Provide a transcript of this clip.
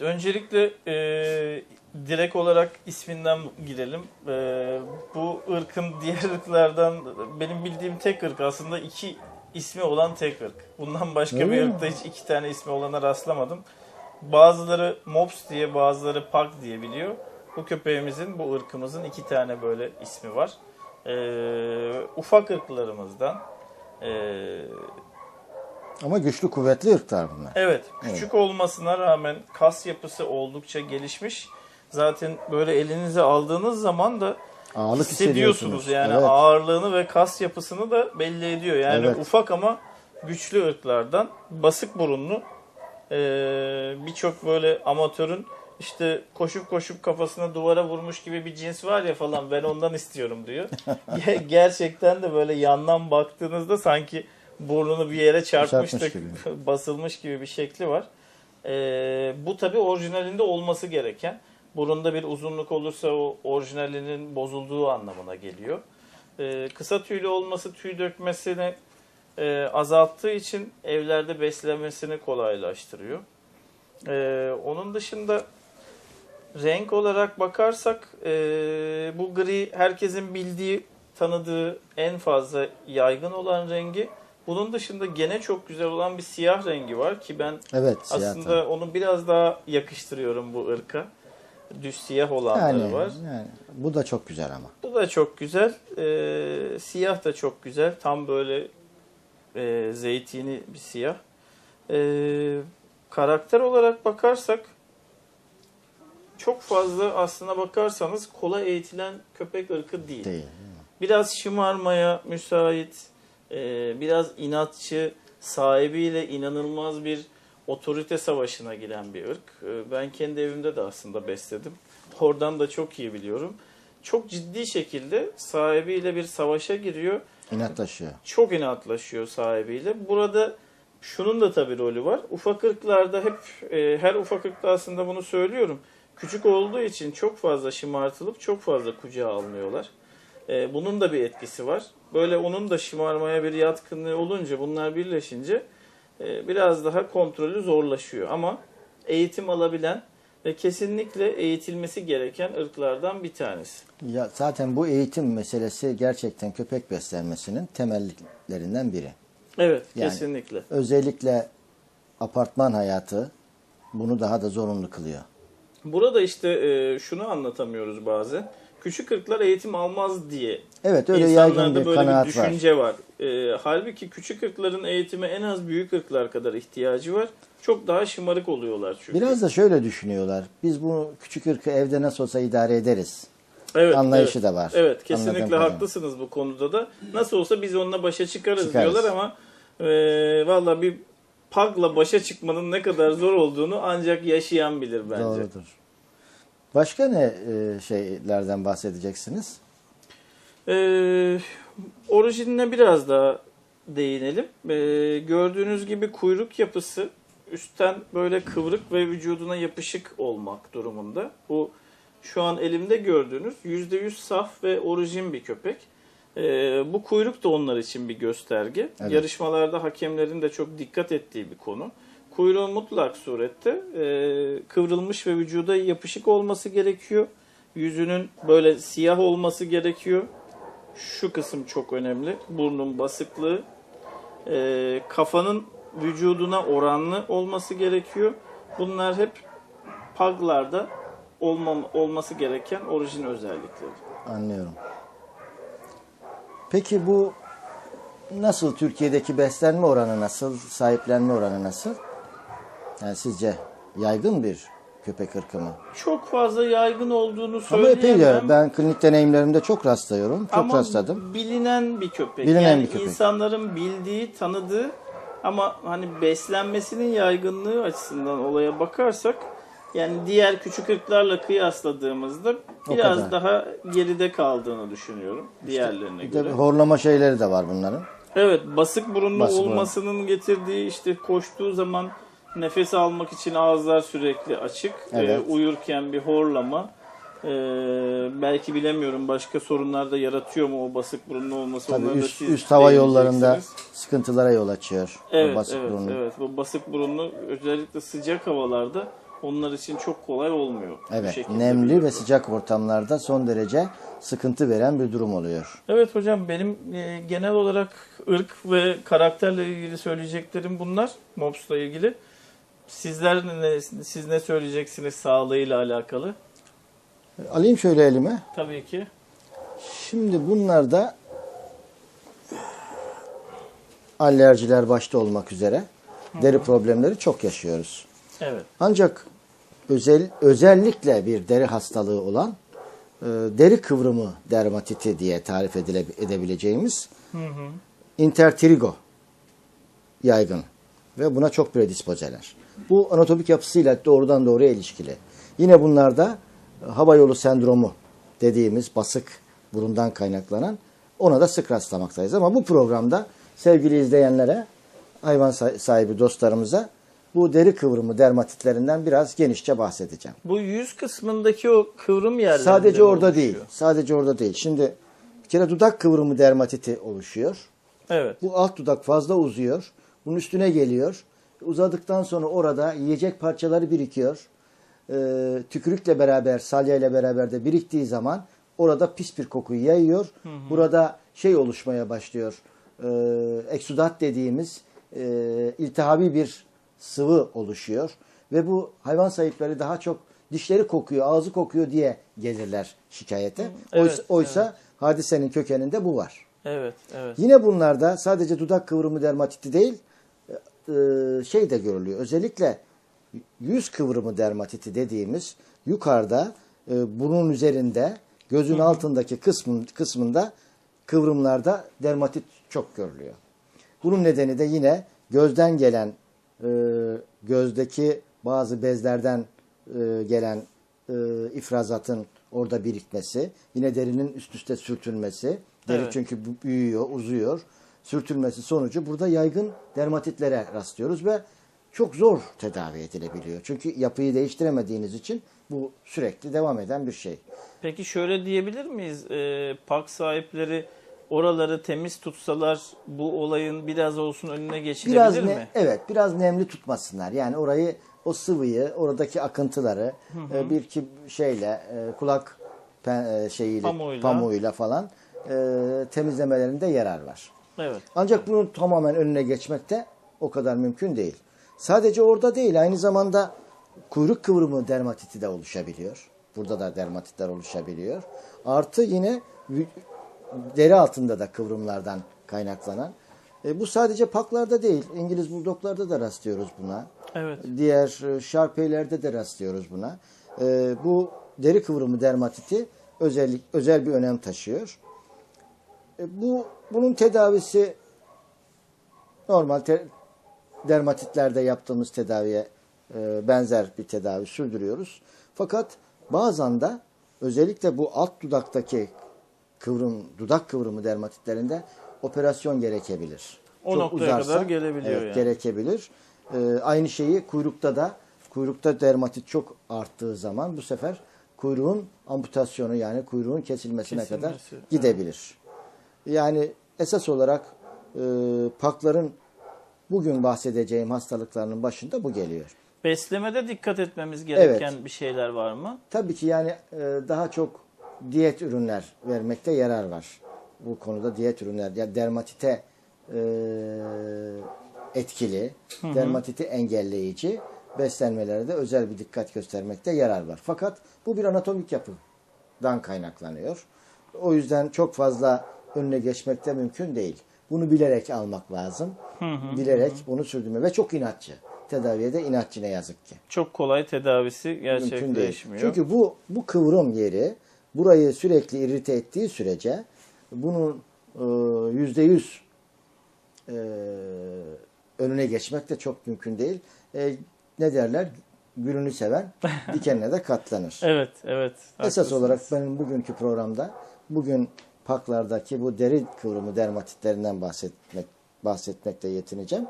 Öncelikle e, direkt olarak isminden girelim. E, bu ırkın diğer ırklardan benim bildiğim tek ırk aslında iki ismi olan tek ırk. Bundan başka Öyle bir mi? ırkta hiç iki tane ismi olana rastlamadım. Bazıları Mops diye bazıları Pug diye biliyor. Bu köpeğimizin, bu ırkımızın iki tane böyle ismi var. E, ufak ırklarımızdan. E, Ama güçlü kuvvetli ırklar bunlar. Evet, küçük olmasına rağmen kas yapısı oldukça gelişmiş. Zaten böyle elinize aldığınız zaman da Ağırlık hissediyorsunuz yani Evet. ağırlığını ve kas yapısını da belli ediyor. Yani Evet. ufak ama güçlü ırklardan basık burunlu ee, birçok böyle amatörün işte koşup koşup kafasına duvara vurmuş gibi bir cins var ya falan ben ondan istiyorum diyor. Ge- Gerçekten de böyle yandan baktığınızda sanki burnunu bir yere çarpmış da Çarpmış gibi. basılmış gibi bir şekli var. Ee, bu tabi orijinalinde olması gereken. Burunda bir uzunluk olursa o orijinalinin bozulduğu anlamına geliyor. Ee, kısa tüylü olması tüy dökmesini e, azalttığı için evlerde beslemesini kolaylaştırıyor. Ee, onun dışında renk olarak bakarsak e, bu gri herkesin bildiği, tanıdığı en fazla yaygın olan rengi. Bunun dışında gene çok güzel olan bir siyah rengi var ki ben Evet. siyah aslında tabii. onu biraz daha yakıştırıyorum bu ırka. Düz siyah olanları yani, var. yani bu da çok güzel ama. Bu da çok güzel. Ee, siyah da çok güzel. Tam böyle e, zeytini bir siyah. Ee, karakter olarak bakarsak çok fazla aslına bakarsanız kolay eğitilen köpek ırkı değil. Değil. Biraz şımarmaya müsait, e, biraz inatçı, sahibiyle inanılmaz bir otorite savaşına giren bir ırk. E, Ben kendi evimde de aslında besledim. Oradan da çok iyi biliyorum. Çok ciddi şekilde sahibiyle bir savaşa giriyor. İnatlaşıyor. Çok inatlaşıyor sahibiyle. Burada şunun da tabii rolü var. Ufak ırklarda hep e, her ufak ırkta aslında bunu söylüyorum. Küçük olduğu için çok fazla şımartılıp çok fazla kucağa alınıyorlar. E, bunun da bir etkisi var. Böyle onun da şımarmaya bir yatkınlığı olunca bunlar birleşince e, biraz daha kontrolü zorlaşıyor. Ama eğitim alabilen ve kesinlikle eğitilmesi gereken ırklardan bir tanesi. Ya zaten bu eğitim meselesi gerçekten köpek beslenmesinin temellerinden biri. Evet, Yani- kesinlikle. Özellikle apartman hayatı bunu daha da zorunlu kılıyor. Burada işte e, şunu anlatamıyoruz bazen. Küçük ırklar eğitim almaz diye Evet öyle yaygın insanlarda bir böyle bir kanaat var. düşünce var. E, halbuki küçük ırkların eğitime en az büyük ırklar kadar ihtiyacı var. Çok daha şımarık oluyorlar çünkü. Biraz da şöyle düşünüyorlar. Biz bu küçük ırkı evde nasıl olsa idare ederiz. evet, anlayışı evet. da var. Evet kesinlikle Anladığım haklısınız bu konuda da. Nasıl olsa biz onunla başa çıkarız, Çıkarız. diyorlar ama e, valla bir pagla başa çıkmanın ne kadar zor olduğunu ancak yaşayan bilir bence. Doğrudur. Başka ne e, şeylerden bahsedeceksiniz? Ee, orijinine biraz daha değinelim. Ee, gördüğünüz gibi kuyruk yapısı üstten böyle kıvrık ve vücuduna yapışık olmak durumunda. Bu şu an elimde gördüğünüz %100 saf ve orijin bir köpek. Ee, bu kuyruk da onlar için bir gösterge. Evet. Yarışmalarda hakemlerin de çok dikkat ettiği bir konu. Kuyruğun mutlak surette e, kıvrılmış ve vücuda yapışık olması gerekiyor. Yüzünün böyle siyah olması gerekiyor. Şu kısım çok önemli. Burnun basıklığı. E, kafanın vücuduna oranlı olması gerekiyor. Bunlar hep paglarda olmam, olması gereken orijin özellikleri. Anlıyorum. Peki bu nasıl Türkiye'deki beslenme oranı nasıl, sahiplenme oranı nasıl? Yani sizce yaygın bir köpek ırkı mı? Çok fazla yaygın olduğunu Ama epey söyleyemem. de ben klinik deneyimlerimde çok rastlıyorum. Çok Ama rastladım. bilinen bir köpek. Bilinen yani bir köpek. insanların bildiği, tanıdığı ama hani beslenmesinin yaygınlığı açısından olaya bakarsak yani diğer küçük ırklarla kıyasladığımızda biraz daha geride kaldığını düşünüyorum diğerlerine Bir de göre. horlama şeyleri de var bunların. Evet, basık burunlu Basık burun. olmasının getirdiği işte koştuğu zaman nefes almak için ağızlar sürekli açık. Evet. Ee, uyurken bir horlama. Ee, belki bilemiyorum başka sorunlar da yaratıyor mu o basık burunlu olması. Tabii üst, siz üst hava yollarında sıkıntılara yol açıyor. Evet, basık evet, burunlu. evet. Bu basık burunlu özellikle sıcak havalarda onlar için çok kolay olmuyor. Evet, nemli ve sıcak ortamlarda son derece sıkıntı veren bir durum oluyor. Evet hocam benim e, genel olarak ırk ve karakterle ilgili söyleyeceklerim bunlar. Mops'la ilgili. Sizler ne, siz ne söyleyeceksiniz sağlığıyla alakalı? Alayım şöyle elime. Tabii ki. Şimdi bunlarda alerjiler başta olmak üzere deri problemleri çok yaşıyoruz. Evet. Ancak özel özellikle bir deri hastalığı olan e, deri kıvrımı dermatiti diye tarif edile, edebileceğimiz Hı hı. intertrigo yaygın ve buna çok predispozeler. Bu anatomik yapısıyla doğrudan doğruya ilişkili. Yine bunlarda e, hava yolu sendromu dediğimiz basık burundan kaynaklanan ona da sık rastlamaktayız. Ama bu programda sevgili izleyenlere, hayvan sa- sahibi dostlarımıza bu deri kıvrımı dermatitlerinden biraz genişçe bahsedeceğim. Bu yüz kısmındaki o kıvrım yerlerinde Sadece orada oluşuyor? değil. Sadece orada değil. Şimdi bir kere dudak kıvrımı dermatiti oluşuyor. Evet. Bu alt dudak fazla uzuyor. Bunun üstüne geliyor. Uzadıktan sonra orada yiyecek parçaları birikiyor. Ee, tükürükle beraber, salyayla beraber de biriktiği zaman orada pis bir kokuyu yayıyor. Burada şey oluşmaya başlıyor. Ee, eksudat dediğimiz e, iltihabi bir sıvı oluşuyor. Ve bu hayvan sahipleri daha çok dişleri kokuyor, ağzı kokuyor diye gelirler şikayete. Evet, oysa oysa hadisenin kökeninde bu var. Evet. Evet. Yine bunlarda sadece dudak kıvrımı dermatiti değil, şey de görülüyor. Özellikle yüz kıvrımı dermatiti dediğimiz yukarıda e, burnun üzerinde gözün altındaki kısmın, kısmında kıvrımlarda dermatit çok görülüyor. Bunun nedeni de yine gözden gelen e, gözdeki bazı bezlerden e, gelen e, ifrazatın orada birikmesi, yine derinin üst üste sürtünmesi, deri Evet. çünkü büyüyor, uzuyor, sürtünmesi sonucu burada yaygın dermatitlere rastlıyoruz ve çok zor tedavi edilebiliyor. Çünkü yapıyı değiştiremediğiniz için bu sürekli devam eden bir şey. Peki şöyle diyebilir miyiz? Ee, park sahipleri oraları temiz tutsalar bu olayın biraz olsun önüne geçilebilir Biraz ne, mi? evet biraz nemli tutmasınlar. Yani orayı o sıvıyı, oradaki akıntıları e, bir ki şeyle e, kulak pen- e, şeyiyle Pamuğuyla. pamuğuyla falan e, temizlemelerinde yarar var. Evet. Ancak bunun tamamen önüne geçmek de o kadar mümkün değil. Sadece orada değil, aynı zamanda kuyruk kıvrımı dermatiti de oluşabiliyor. Burada da dermatitler oluşabiliyor. Artı yine deri altında da kıvrımlardan kaynaklanan. E, bu sadece paklarda değil, İngiliz buldoklarda da rastlıyoruz buna. Evet. Diğer e, şarpeylerde de rastlıyoruz buna. E, bu deri kıvrımı dermatiti özellik özel bir önem taşıyor. E, bu bunun tedavisi normal te- dermatitlerde yaptığımız tedaviye e, benzer bir tedavi sürdürüyoruz. Fakat bazen de özellikle bu alt dudaktaki kıvrım dudak kıvrımı dermatitlerinde operasyon gerekebilir. O noktaya kadar gelebiliyor yani. Gerekebilir. E, aynı şeyi kuyrukta da kuyrukta dermatit çok arttığı zaman bu sefer kuyruğun amputasyonu yani kuyruğun kesilmesine kadar Kesilmesi, gidebilir. Yani esas olarak e, pakların bugün bahsedeceğim hastalıklarının başında bu geliyor. Beslemede dikkat etmemiz gereken bir şeyler var mı? Tabii ki yani e, daha çok diyet ürünler vermekte yarar var. Bu konuda diyet ürünler, yani dermatite e, etkili, dermatiti engelleyici beslenmelere de özel bir dikkat göstermekte yarar var. Fakat bu bir anatomik yapıdan kaynaklanıyor. O yüzden çok fazla önüne geçmek de mümkün değil. Bunu bilerek almak lazım. bilerek bunu sürdürme ve çok inatçı. Tedaviye de inatçı ne yazık ki. Çok kolay tedavisi gerçekleşmiyor. Çünkü bu bu kıvrım yeri burayı sürekli irite ettiği sürece bunun e, yüzde yüz e, önüne geçmek de çok mümkün değil. E, ne derler? Gülünü seven dikenine de katlanır. Evet, evet. Esas haklısınız. olarak benim bugünkü programda bugün paklardaki bu deri kıvrımı dermatitlerinden bahsetmek bahsetmekte yetineceğim.